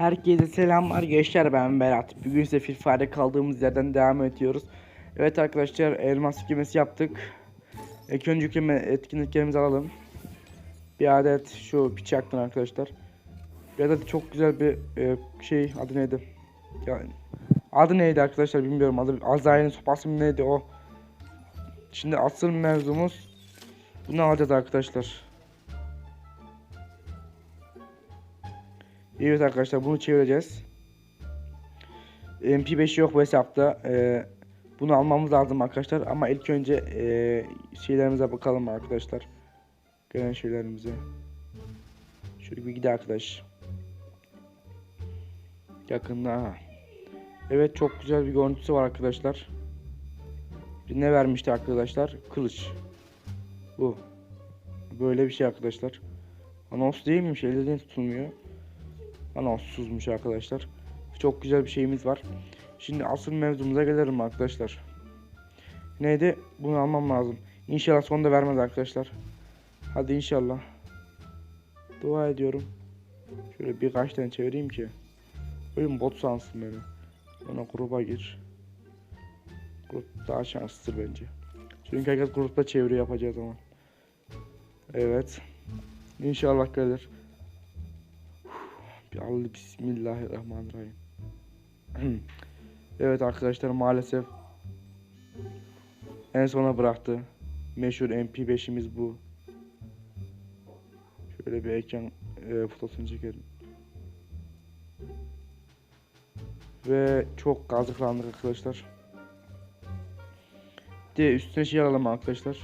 Herkese selamlar gençler ben Berat. Bugün Free Fire'de kaldığımız yerden devam ediyoruz. Evet arkadaşlar elmas yüklemesi yaptık. İlk önce etkinliklerimizi alalım. Bir adet şu bıçaktan arkadaşlar. Bir adet çok güzel bir e, şey adı neydi? Yani adı neydi arkadaşlar bilmiyorum adı Azrail'in sopası mı neydi o. Şimdi asıl mevzumuz bunu alacağız arkadaşlar. Evet arkadaşlar bunu çevireceğiz. MP5 yok bu hesapta. Ee, bunu almamız lazım arkadaşlar. Ama ilk önce e, şeylerimize bakalım arkadaşlar. Gelen şeylerimize. Şöyle bir gidelim arkadaş. Yakında. aha. Evet çok güzel bir görüntüsü var arkadaşlar. Bir ne vermişti arkadaşlar? Kılıç. Bu. Böyle bir şey arkadaşlar. Anons değil miymiş? Elden tutulmuyor. Anonsuzmuş arkadaşlar. Çok güzel bir şeyimiz var. Şimdi asıl mevzumuza gelelim arkadaşlar. Neydi? Bunu almam lazım. İnşallah sonunda vermez arkadaşlar. Hadi inşallah. Dua ediyorum. Şöyle birkaç tane çevireyim ki. Oyun bot sansın beni. Ona gruba gir. Grup daha şanslıdır bence. Çünkü herkes grupta çeviri yapacağı zaman. Evet. İnşallah gelir. Bismillahirrahmanirrahim. evet arkadaşlar maalesef en sona bıraktı. Meşhur MP5'imiz bu. Şöyle bir ekran e, fotosunu çekelim. Ve çok kazıklandık arkadaşlar. De üstüne şey alalım arkadaşlar.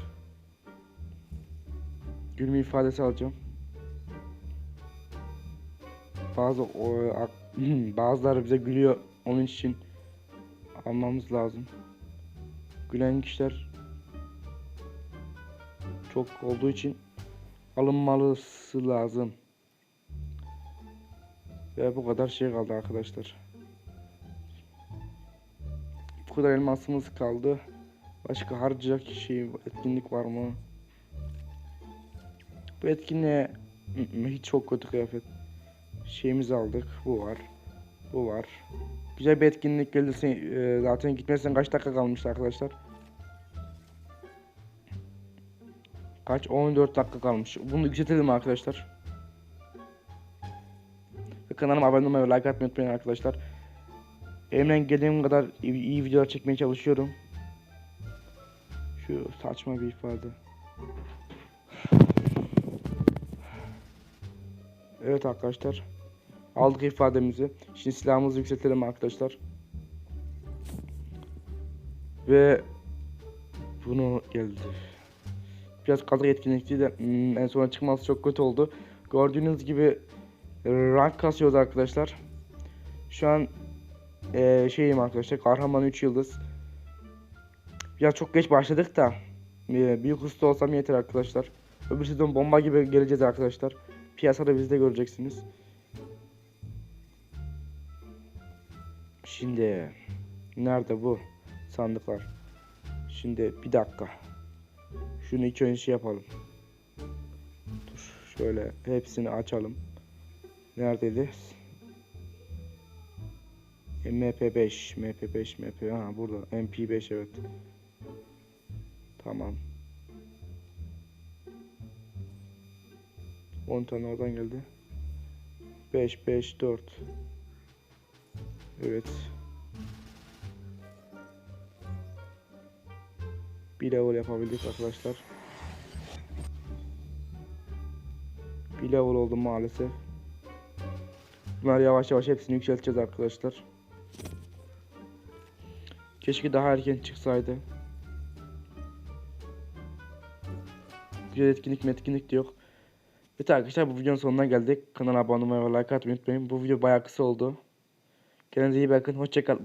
Gülme ifadesi alacağım. Bazı o, bazıları bize gülüyor. Onun için almamız lazım. Gülen kişiler çok olduğu için alınmalısı lazım. Ve bu kadar şey kaldı arkadaşlar. Bu kadar elmasımız kaldı. Başka harcayacak şey etkinlik var mı? Bu etkinliğe hiç çok kötü kıyafet şeyimizi aldık. Bu var. Bu var. Güzel bir etkinlik geldi. Sen, e, zaten gitmesen kaç dakika kalmıştı arkadaşlar? Kaç? 14 dakika kalmış. Bunu yükseltelim arkadaşlar. Ve kanalıma abone olmayı ve like atmayı unutmayın arkadaşlar. Elimden geldiğim kadar iyi, iyi videolar çekmeye çalışıyorum. Şu saçma bir ifade. Evet arkadaşlar. Aldık ifademizi. Şimdi silahımızı yükseltelim arkadaşlar. Ve bunu geldi. Biraz kazık etkinlikti de hmm, en sona çıkması çok kötü oldu. Gördüğünüz gibi rank kasıyoruz arkadaşlar. Şu an eee şeyim arkadaşlar. Kahraman 3 yıldız. Biraz çok geç başladık da eee, büyük usta olsam yeter arkadaşlar. Öbür sezon bomba gibi geleceğiz arkadaşlar. Piyasada biz de göreceksiniz. Şimdi nerede bu sandıklar? Şimdi bir dakika. Şunu ilk önce şey yapalım. Dur şöyle hepsini açalım. Neredeydi? MP5, MP5, MP ha burada MP5 evet. Tamam. 10 tane oradan geldi. 5 5 4 Evet. Bir level yapabildik arkadaşlar. Bir level oldu maalesef. Bunlar yavaş yavaş hepsini yükselteceğiz arkadaşlar. Keşke daha erken çıksaydı. Güzel etkinlik metkinlik de yok. Evet arkadaşlar bu videonun sonuna geldik. Kanala abone olmayı ve like atmayı unutmayın. Bu video bayağı kısa oldu. Kendinize iyi bakın. Hoşçakalın.